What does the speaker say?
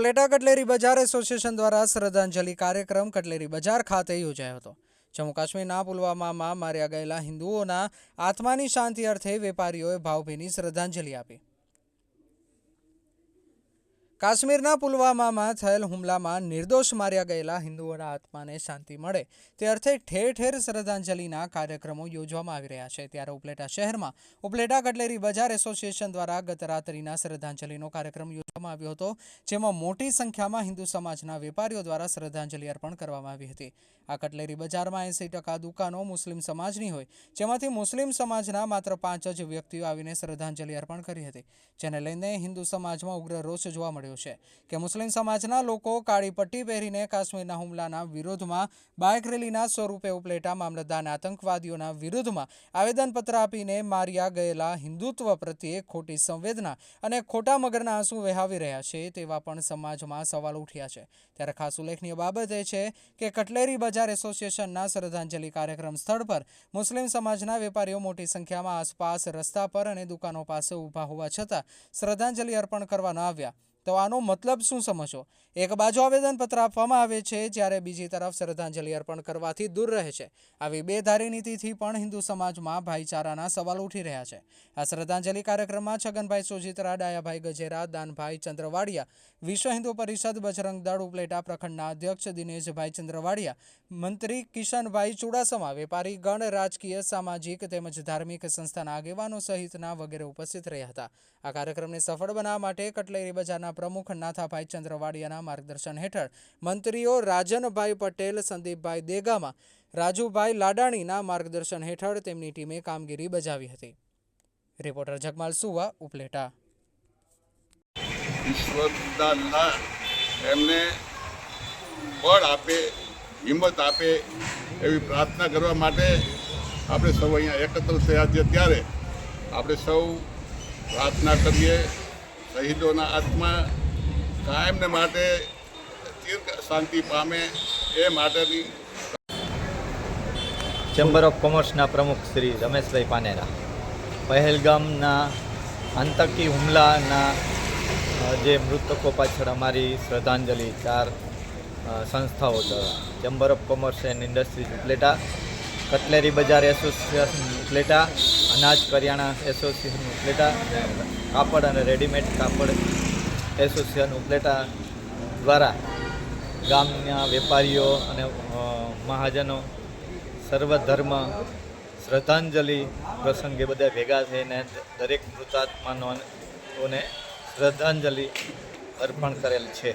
Upleta cutlery બજાર association દ્વારા શ્રદ્ધાંજલિ કાર્યક્રમ કટલેરી બજાર ખાતે યોજાયો હતો. જમ્મુ કાશ્મીરના પુલવામામાં માર્યા ગયેલા હિન્દુઓના આત્માની શાંતિ અર્થે વેપારીઓએ ભાવભીની શ્રદ્ધાંજલિ આપી. કાશ્મીરના પુલવામામાં થયેલ હુમલામાં નિર્દોષ માર્યા ગયેલા હિન્દુઓના આત્માને શાંતિ મળે તે અર્થે ઠેર ઠેર શ્રદ્ધાંજલિના કાર્યક્રમો યોજવામાં આવી રહ્યા છે. ત્યારે ઉપલેટા શહેરમાં, ઉપલેટા કટલેરી બજાર એસોસિએશન દ્વારા ગત રાત્રિના શ્રદ્ધાંજલિનો કાર્યક્રમ યોજવામાં આવ્યો હતો, જેમાં મોટી સંખ્યામાં હિન્દુ સમાજના વેપારીઓ દ્વારા શ્રદ્ધાંજલિ અર્પણ કરવામાં આવી હતી. આ કટલેરી બજારમાં એંસી ટકા દુકાનો મુસ્લિમ સમાજની હોય, જેમાંથી મુસ્લિમ સમાજના માત્ર પાંચ જ વ્યક્તિઓ આવીને શ્રદ્ધાંજલિ અર્પણ કરી હતી. જેને લઈને હિન્દુ સમાજમાં ઉગ્ર રોષ જોવા મળ્યો છે કે મુસ્લિમ સમાજના લોકો કાળી પટ્ટી પહેરીને કાશ્મીરના હુમલાના વિરોધમાં બાઇક રેલીના સ્વરૂપે ઉપલેટા મામલતદારના આતંકવાદીઓના વિરુદ્ધમાં આવેદનપત્ર આપીને માર્યા ગયેલા હિન્દુત્વ પ્રત્યે ખોટી સંવેદના અને ખોટા મગરના આંસુ વહેવી રહ્યા છે તેવા પણ સમાજમાં સવાલ ઉઠ્યા છે. ત્યારે ખાસ ઉલ્લેખનીય બાબત એ છે કે કટલેરી બજાર એસોસિએશનના શ્રદ્ધાંજલિ કાર્યક્રમ સ્થળ પર મુસ્લિમ સમાજના વેપારીઓ મોટી સંખ્યામાં આસપાસ રસ્તા પર અને દુકાનો પાસે ઊભા હોવા છતાં શ્રદ્ધાંજલિ અર્પણ કરવા ન આવ્યા. તો આનો મતલબ શું સમજો એક બાજુ આવેદનપત્ર આપવામાં આવે છે, જ્યારે બીજી તરફ શ્રદ્ધાંજલિ અર્પણ કરવાથી દૂર રહે છે. આવી બેધારી નીતિથી પણ હિન્દુ સમાજમાં ભાઈચારાના સવાલ ઉઠી રહ્યા છે. આ શ્રદ્ધાંજલિ કાર્યક્રમમાં છગનભાઈ સોજિત્રા, ડાયાભાઈ ગજેરા, દાનભાઈ ચંદ્રવાડિયા, વિશ્વ હિન્દુ પરિષદ બજરંગ દળ ઉપલેટા પ્રખંડના અધ્યક્ષ દિનેશભાઈ ચંદ્રવાડિયા, મંત્રી કિશનભાઈ ચુડાસમા, વેપારી ગણ, રાજકીય, સામાજિક તેમજ ધાર્મિક સંસ્થાના આગેવાનો સહિતના વગેરે ઉપસ્થિત રહ્યા હતા. આ કાર્યક્રમને સફળ બનાવવા માટે કટલેરી બજારના પ્રમુખ નાથાભાઈ ચંદ્રવાડિયાના માર્ગદર્શન હેઠળ મંત્રીઓ રાજનભાઈ પટેલ, સંદીપભાઈ દેગામા, રાજુભાઈ લાડાણીના માર્ગદર્શન હેઠળ તેમની ટીમે કામગીરી બજાવી હતી. રિપોર્ટર જગમાલ સુવા, ઉપલેટા. એમને બળ આપે, હિંમત આપે એવી પ્રાર્થના કરવા માટે આપણે સૌ અહીંયા એકત્ર થયા છીએ. ત્યારે આપણે સૌ પ્રાર્થના કરીએ શહીદોના આત્મા કાયમને માટે ચીર શાંતિ પામે એ માટેની ચેમ્બર ઓફ કોમર્સના પ્રમુખ શ્રી રમેશભાઈ પાનેરા. પહેલગામના આતંકી હુમલાના જે મૃતકો પાછળ અમારી શ્રદ્ધાંજલિ ચાર સંસ્થાઓ દ્વારા chamber of commerce and industries Upleta cutlery બજાર એસોસિએશન ઉપલેટા અનાજ કરિયાણા એસોસિએશન ઉપલેટા કાપડ અને રેડીમેડ કાપડ એસોસિએશન ઉપલેટા દ્વારા ગામના વેપારીઓ અને મહાજનો સર્વધર્મ શ્રદ્ધાંજલિ પ્રસંગે બધા ભેગા થઈને દરેક મૃતાત્માનોને શ્રદ્ધાંજલિ અર્પણ કરેલ છે.